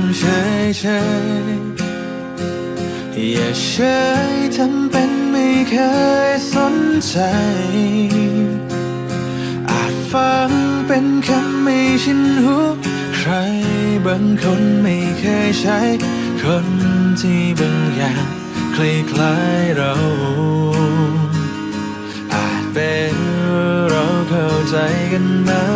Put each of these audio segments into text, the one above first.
ำเฉยเฉยๆอย่าเฉยทำเป็นไม่เคยสนใจ อาจฟังเป็นคำไม่ชินหูใครบางคนไม่เคยใช้ คนที่บางอย่างคล้ายๆเรา อาจเป็นเราเข้าใจกันมาน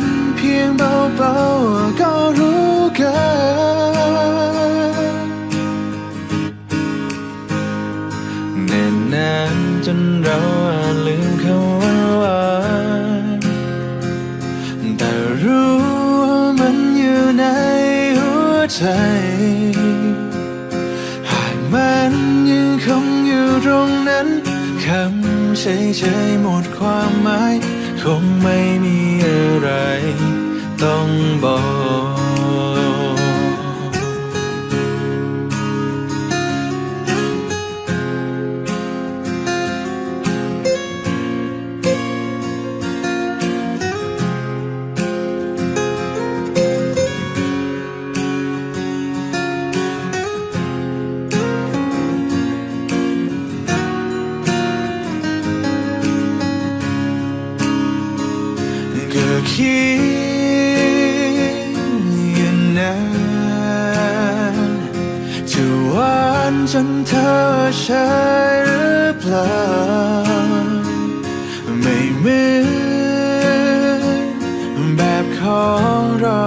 นเพียงเบาๆก็รู้กันเนิ่นนานจนเราอาจลืมคำว่าหวานแต่รู้ว่ามันอยู่ในหัวใจ หากมันยังคงอยู่ตรงนั้นคำเฉยๆหมดความหมาย คงไม่มีอะไร ต้อ จนเธอใช่หรือเปล่า ไม่เหมือนแบบของเรา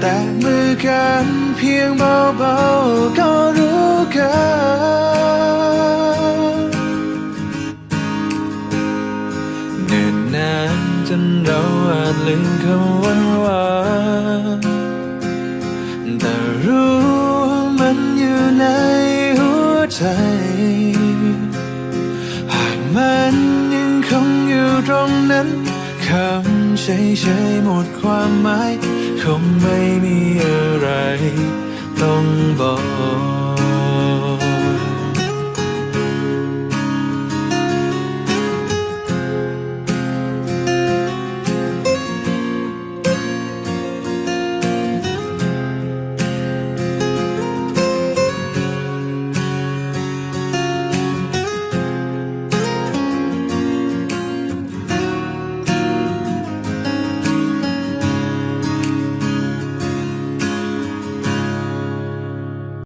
แต่มือกันเพียงเบาๆก็รู้กันเนิ่นนานจนเราอาจลืมคำวันวานแต่รู้ ในหัวใจ หากมันยังคงอยู่ตรงนั้นคำเฉยๆหมดความหมาย คงไม่มีอะไรต้องบอก